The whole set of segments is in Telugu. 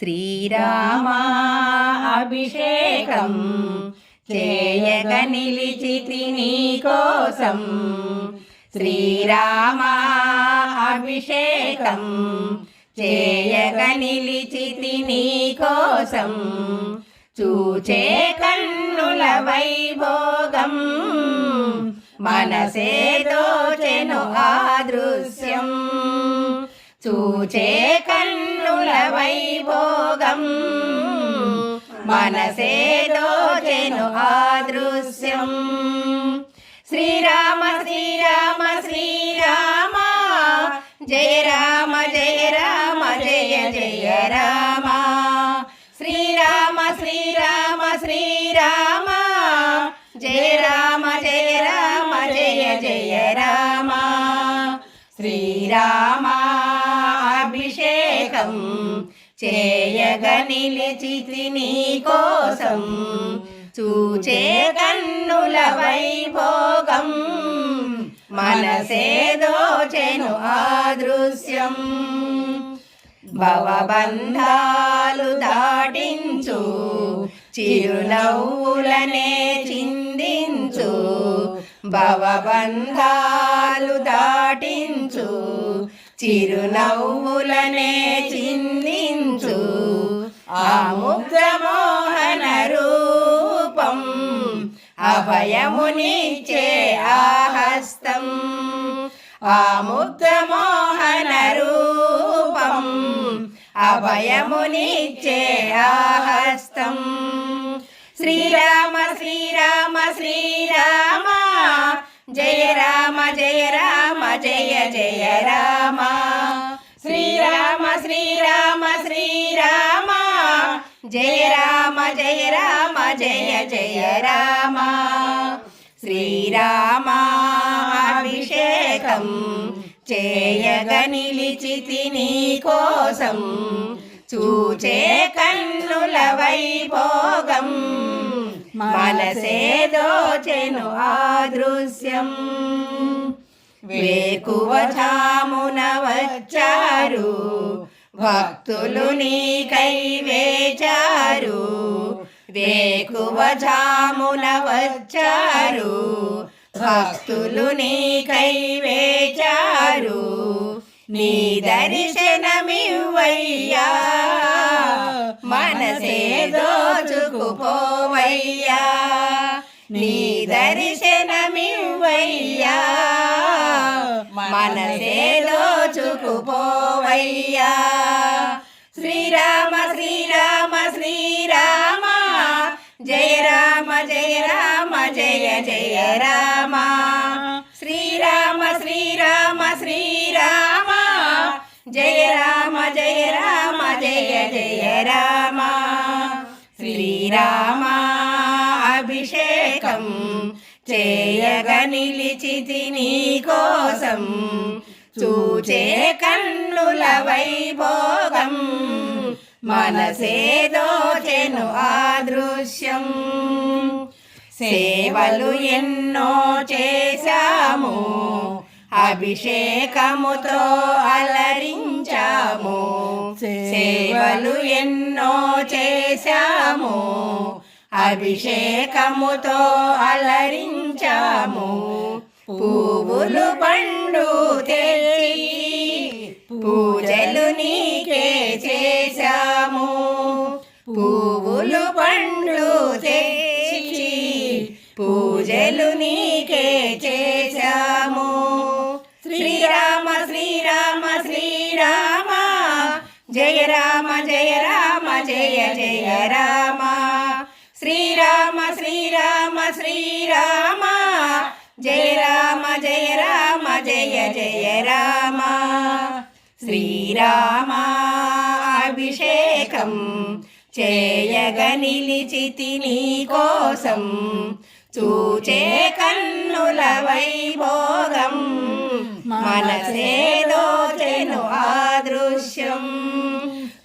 శ్రీరామా అభిషేకం. చేయగ నిలిచితి నీ కోసం. శ్రీరామా అభిషేకం. చేయగ నిలిచితి నీ కోసం. చూచే కన్నుల వైభోగం. మనసే దోచెను ఆ దృశ్యం చూచే కన్నుల వైభోగం. యోగం. మనసేదోచెను ఆదృశ్యం. శ్రీరామ శ్రీరామ శ్రీరామ. జయ రామ జయ రామ జయ జయ రామ. శ్రీరామ శ్రీరామ శ్రీరామ. జయ రామ జయ రామ జయ జయ రామ. శ్రీరామ అభిషేకం. చేయగ నిలిచి నీ కోసం. చూచే కన్నుల వైభోగం. మనసేదోచెను ఆ దృశ్యం భవబంధాలు దాటించు చిరునవ్వులనే చిందించు. భవబంధాలు చిరునవ్వులనే చిందించు. ఆ ముగ్ధమోహన రూపం అభయమునిచ్చే ఆహస్తం. ఆ ముగ్ధమోహన రూపం అభయమునిచ్చే ఆహస్తం. శ్రీరామ శ్రీరామ శ్రీరామ జయ రామ జయ రామ జయ జయ రామ. శ్రీరామ జయ రామ జయ రామ జయ జయ రామ. శ్రీరామ అభిషేకం. చేయగ నిలిచితి నీ కోసం చూచే కన్నుల వైభోగం. మనసే దోచెను ఆ దృశ్యం వేకువ చామున వచ్చారు. భక్తులు నీకై వేచారు వేకువ ఝామున వచ్చారు. భక్తులు నీకై వేచారు నీ దర్శనమివ్వయ్యా. మనసే దోచుకుపోవయ్యా. నీ దర్శనమివ్వయ్యా. మనసే పోవయ్యా. శ్రీరామ శ్రీరామ శ్రీరామ. జయ రామ జయ రామ జయ జయ రామ. శ్రీరామ శ్రీరామ శ్రీరామ. జయ రామ జయ రామ జయ జయ రామ. శ్రీరామ అభిషేకం చేయగ నిలిచితి నీ కోసం. చూచే కన్నుల వైభోగం. మనసే దోచెను ఆ దృశ్యం సేవలు ఎన్నో చేశాము అభిషేకముతో అలరించాము. సేవలు ఎన్నో చేశాము అభిషేకముతో అలరించాము. పువ్వులు పండు పూజలు నీకే చేశాము. శ్రీరామ శ్రీరామ శ్రీరామ. జయ రామ జయ రామ జయ జయ రామ. శ్రీరామ శ్రీరామ శ్రీరామ. జయ రామ జయ రామ జయ జయ రామ. శ్రీరామ అభిషేకం చేయగ నిలిచితి నీ కోసం చూచే కన్నుల వైభోగం మనసే దోచెను ఆ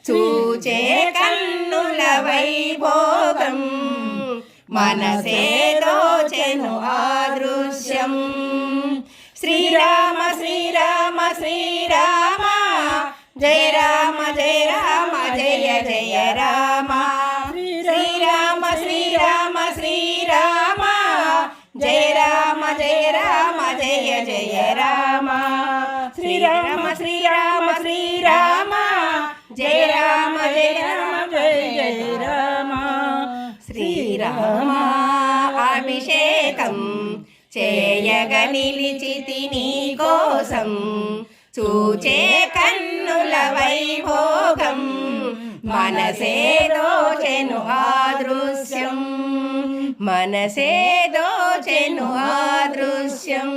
చూచే కన్నుల వైభోగం మనసే దోచెను ఆ శ్రీరామ శ్రీరామ శ్రీరామ జయ రామ జయ రామ జయ రామ జయ జయ రామ. శ్రీరామ శ్రీరామ శ్రీరామ జయ రామ జయ రామ జయ జయ రామ. శ్రీరామ అభిషేకం చేయగ నిలిచితి నీ కోసం. చూచే కన్నుల వైభోగం మనసే దోచెను ఆ దృశ్యం మనసే దో దోచెను ఆదృశ్యం